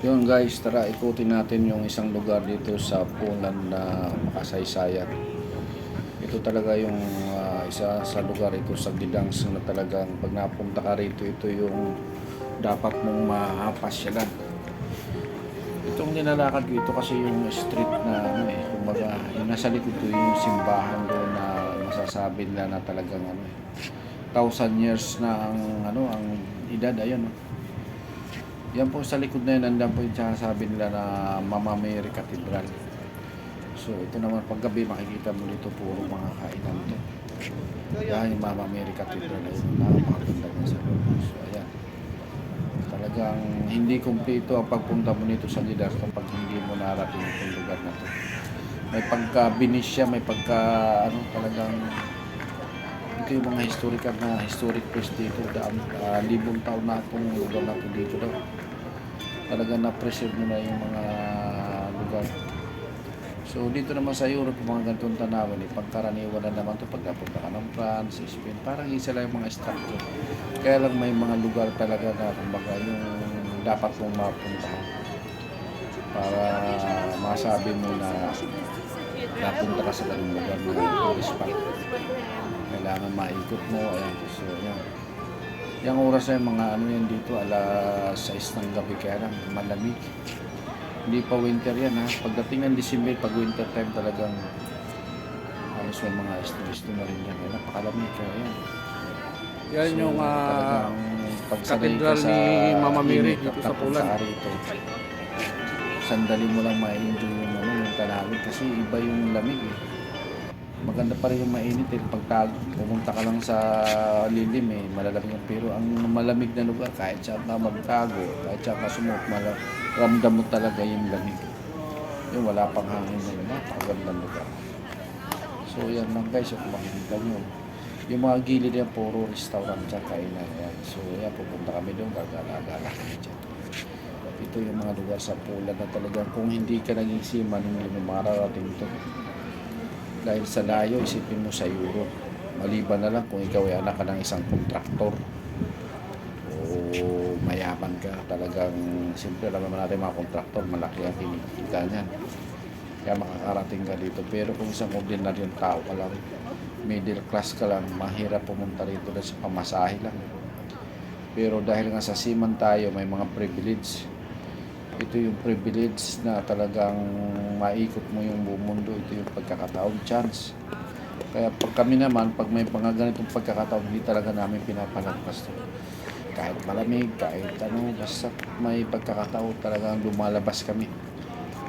Yun guys, tara ikutin natin yung isang lugar dito sa Poland na makasaysayan. Ito talaga yung ah, isa sa lugar ito sa Gdansk na talagang pag napunta ka rito, ito yung dapat mong mapasyalan. Itong nilalakad ko ito kasi yung street na ano eh, kumbaga yung nasa likod ko yung simbahan doon na masasabi nila na talagang ano eh, thousand years na ang ano ang edad ayun oh. Yan po sa likod na yun, nandan po yung sinasabi nila na Mama Mary Cathedral. So ito naman paggabi makikita mo dito puro mga kainan to. Yung Mama Mary Cathedral na yun. Napakaganda niya sa loob. So ayan. Talagang hindi kumpleto ang pagpunta mo nito sa Lidas kapag hindi mo narating itong lugar na to. May pagka Benicia, may pagka ano talagang ito yung mga historical na historic place dito daan ah, libong taon na itong lugar na ito dito daw talaga na-preserve nila yung mga lugar. So dito naman sa Europe mga ganitong tanawin eh, pagkaraniwan na naman ito pag napunta ka ng France, Spain parang isa lang yung mga structure. Kaya lang may mga lugar talaga na kumbaga yung dapat mong mapuntahan. Para masabi mo na napunta ka sa ganung lugar na tourist spot kailangan maikot mo ayan. So ayan yung oras ay mga ano yan dito alas 6 ng gabi kaya lang malamig. Hindi pa winter yan ha? Pagdating ng December pag winter time talagang halos may mga isto-isto na rin yan. Eh, napakalamig kaya yan. Yan yung talagang pagsanay ka katedral sa ni Mama Mary dito sa Poland. ka rito sandali mo lang ma-enjoy yung ano yung tanawin kasi iba yung lamig eh maganda pa rin yung mainit eh. Pag pumunta ka lang sa lilim eh, malalamig yung pero ang malamig na lugar, kahit saan ka magtago, kahit saan ka mala, ramdam mo talaga yung lamig. Yung wala pang hangin na napakagandang lugar. So yan lang guys, kung makikita nyo. Yung mga gilid yan, puro restaurant dyan, kainan yan. So yan, pupunta kami doon, gagala-gala kami dyan. Ito yung mga lugar sa Poland na talagang kung hindi ka naging seaman, hindi mo mararating to dahil sa layo, isipin mo sa Europe. Maliban na lang kung ikaw ay anak ka ng isang kontraktor. O mayaman ka talagang siyempre alam naman natin mga kontraktor malaki ang kinikita niyan. Kaya makakarating ka dito. Pero kung isang ordinaryong tao ka lang middle class ka lang mahirap pumunta rito dahil sa pamasahe lang. Pero dahil nga sa seaman tayo may mga privilege ito yung privilege na talagang maikot mo yung buong mundo. Ito yung pagkakataon, chance. Kaya pag kami naman, pag may mga ganitong pagkakataon, hindi talaga namin pinapalagpas to. Kahit malamig, kahit ano, basta may pagkakataon talagang lumalabas kami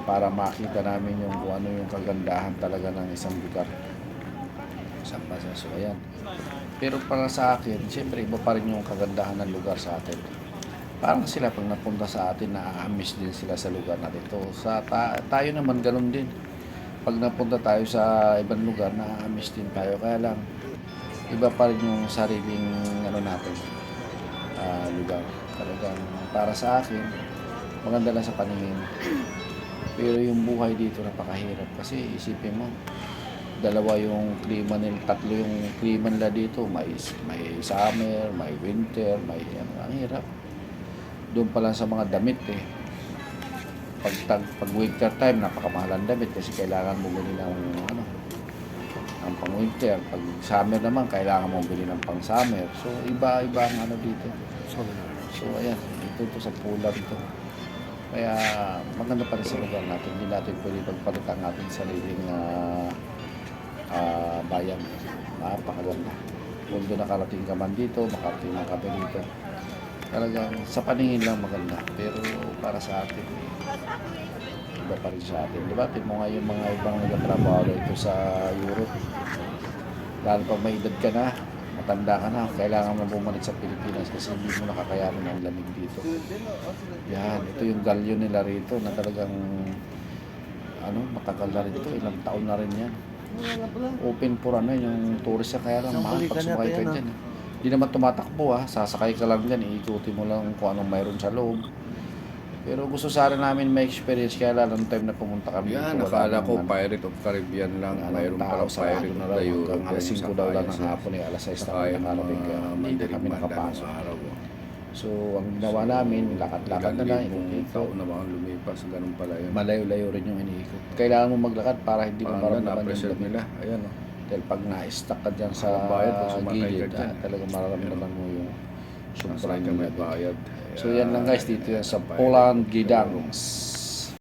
para makita namin yung kung ano yung kagandahan talaga ng isang lugar. Isang basa. So, ayan. Pero para sa akin, siyempre iba pa rin yung kagandahan ng lugar sa atin parang sila pag napunta sa atin, na-miss din sila sa lugar na ito. Sa ta- tayo naman ganun din. Pag napunta tayo sa ibang lugar, na-miss din tayo. Kaya lang, iba pa rin yung sariling ano natin, ah, lugar. Talagang para sa akin, maganda lang sa paningin. Pero yung buhay dito napakahirap kasi isipin mo, dalawa yung klima nila, tatlo yung klima nila dito, may may summer, may winter, may ano, ang hirap doon pa lang sa mga damit eh. Pag, tag, pag winter time, napakamahal ang damit kasi kailangan mo bili ng ano, ng pang winter. Pag summer naman, kailangan mo bili ng pang summer. So, iba-iba ang ano dito. So, ayan, ito to sa pulang to. Kaya, maganda pa rin sa lugar natin. Hindi natin pwede pagpalit ang ating sariling ah, ah, bayan. Napakaganda. Kung doon nakarating ka man dito, makarating kami dito talagang sa paningin lang maganda. Pero para sa atin, iba pa rin sa atin. Di ba? Tingnan mo nga yung mga ibang nagtatrabaho dito sa Europe. Lalo pag may edad ka na, matanda ka na, kailangan mo bumalik sa Pilipinas kasi hindi mo nakakayanan ang lamig dito. Yan, ito yung galyo nila rito na talagang ano, matagal na rin ito, ilang taon na rin yan. Open for ano, yung tourist kaya lang mahal pag sumakay ka dyan. eh. Hindi naman tumatakbo ha, sasakay ka lang dyan, iikutin mo lang kung anong mayroon sa loob. Pero gusto sana namin may experience kaya lalo ng time na pumunta kami. Yan, dito, wala nakala ko Pirate of Caribbean lang. ano, Mayroon pala sa Pirate of the Europe. alas yung 5 daw lang ng hapon eh, alas 6 na kami nakarating kaya hindi kami nakapasok. araw. So, ang ginawa namin, lakad-lakad na lang, ikot-ikot. taon na mga lumipas, ganun pala yun. Malayo-layo rin yung iniikot. Kailangan mo maglakad para hindi mo maramdaman yung nila. Ayan oh. Dahil pag na-stuck ka dyan sa bayad pag sumakay ka gilid, dyan. ah, talaga mararamdaman mo yung sobrang bayad. So yan lang guys, dito yan sa. Poland Gidangs.